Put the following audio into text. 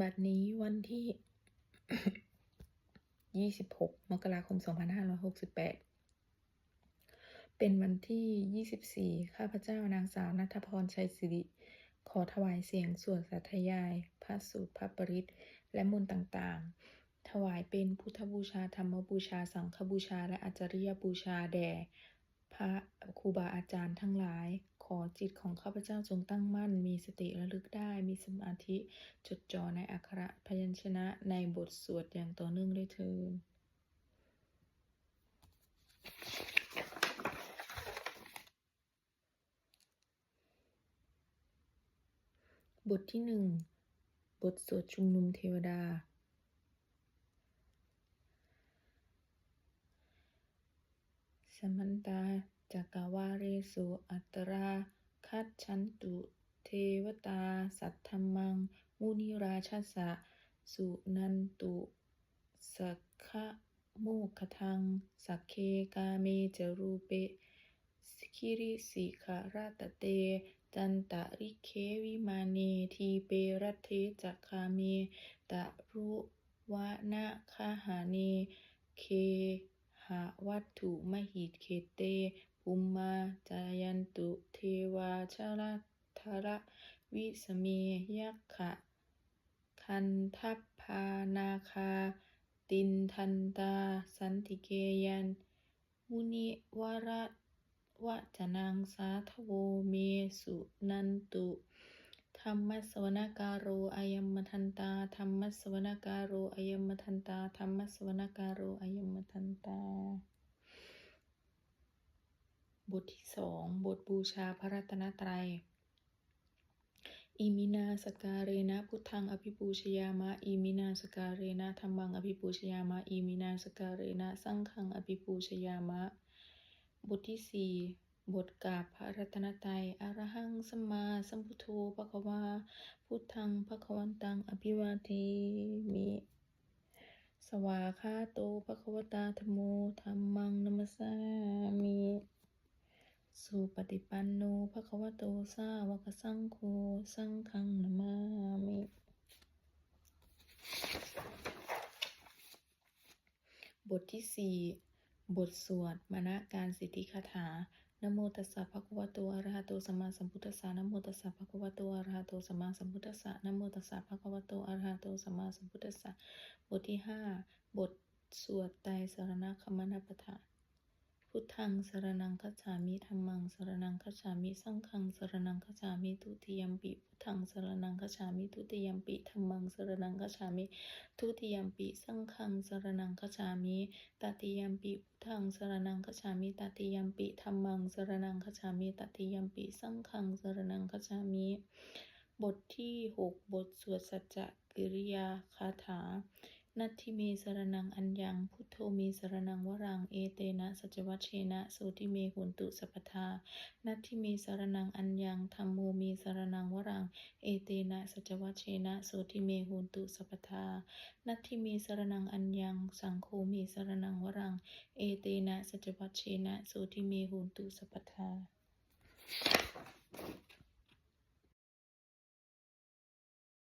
บัดนี้วันที่ 26 มกราคม 2568 เป็นวันที่ 24 ข้าพเจ้านางสาวนัทพรชัยสิริ ขอถวายเสียงสวดสาธยาย พระสูตรพระปริตและมนต์ต่างๆ ถวายเป็นพุทธบูชาธรรมบูชา สังฆบูชา และอาจริยบูชาแด่ พระครูบาอาจารย์ทั้งหลาย อจิตของข้าพเจ้าจงตั้งมั่น มีสติระลึกได้ มีสมาธิจดจ่อในอักขระพยัญชนะในบทสวดอย่างต่อเนื่องด้วยเทินบทที่หนึ่งบทสวดชุมนุมเทวดาสมันตา จักวาเรสุอัตราคัจฉันตุ เทวตา สัทธมมัง มุนิราชสะ สุนันตุสักขะโมกขทัง สักเคกาเมจรูเปคิริสิขาราตเต จันตะริเควิมาเนทีเปรัตเทจักคาเมตะรุวะนะคาหาเนเค หะวัตถุมหิตเคเตปุมมาจายันตุเทวาชลัทธระวิสเมยักขะ คันทัพพานาคา ตินทันตา สันติเกยัน มุนิวรวะจนังสาทโวเมสุนันตุ ธรรมสวนาการโรอายมมทันตา ธรรมสวนาการโรอายมมทันตาธรรมสวนาการโรอายัมมทันตา บทที่สองบทบูชาพระรัตนตรัย อิมินาสการเรนะพุทธังอภิปูชยามะ อิมินาสการเรนะธรรมังอภิปูชยามะ อิมินาสการเรนะสังฆังอภิปูชยามะ บทที่สี่บทกาบพระรัตนตรัยอรหังสัมมาสัมพุทโธภะควา พุทธังภะควันตัง อภิวาเทมิ สวาคาโตภะควตาธโมธัมมังนัมสสามิ สุปฏิปันโนภะคะวะโตสาวกสังโฆสังฆังนามามิบทที่สี่บทสวดมณการสิทธิคาถานโมตัสสะภะคะวะโตอะระหะโตสัมมาสัมพุทธัสสะนโมตัสสะภะคะวะโตอะระหะโตสัมมาสัมพุทธัสสะนโมตัสสะภะคะวะโตอะระหะโตสัมมาสัมพุทธัสสะบทที่ห้าบทสวดไตรสรณคมนปทาน พุทธังสรนังคัจฉามิธัมมังสรนังคัจฉามิสังฆังสรนังคัจฉามิทุติยมปิพุทธังสรนังคัจฉามิทุติยมปิธัมมังสรนังคัจฉามิทุติยมปิสังฆังสรนังคัจฉามิตติยมปิพุทธังสรนังคัจฉามิตติยมปิธัมมังสรนังคัจฉามิตติยมปิสังฆังสรนังคัจฉามิบทที่หกบทสวดสัจจกิริยาคาถา นัตถิเมสรนังอัญญัง พุทโธเมสรนังวรัง เอเตนะสัจวัชเชนะโสติเมหุนตุสัพพทา นัตถิเมสรนังอัญญังธรรมโมเมสรนังวรัง เอเตนะสัจวัชเชนะโสติเมหุนตุสัพพทา นัตถิเมสรนังอัญญัง สังโฆเมสรนังวรัง เอเตนะสัจวัชเชนะโสติเมหุนตุสัพพทา